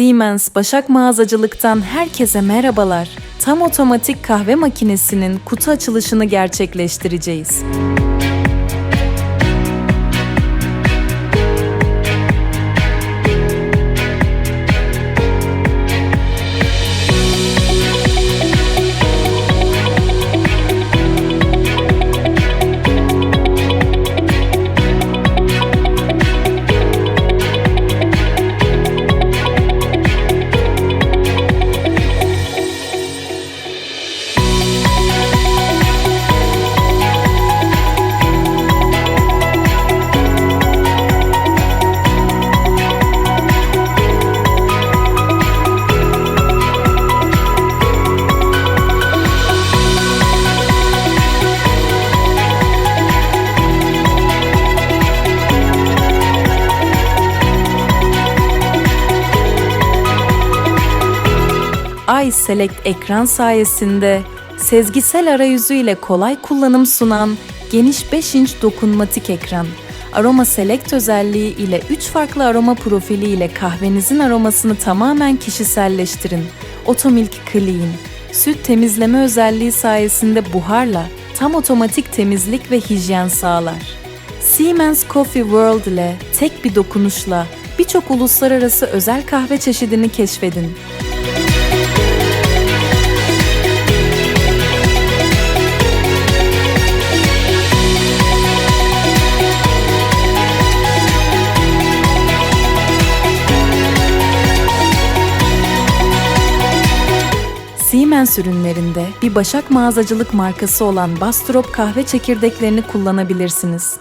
Siemens Başak Mağazacılık'tan herkese merhabalar. Tam otomatik kahve makinesinin kutu açılışını gerçekleştireceğiz. iSelect ekran sayesinde sezgisel arayüzü ile kolay kullanım sunan geniş 5 inç dokunmatik ekran, Aroma Select özelliği ile 3 farklı aroma profili ile kahvenizin aromasını tamamen kişiselleştirin. Otomilk Clean, süt temizleme özelliği sayesinde buharla tam otomatik temizlik ve hijyen sağlar. Siemens Coffee World ile tek bir dokunuşla birçok uluslararası özel kahve çeşidini keşfedin. Siemens ürünlerinde bir Başak mağazacılık markası olan Bastrop kahve çekirdeklerini kullanabilirsiniz.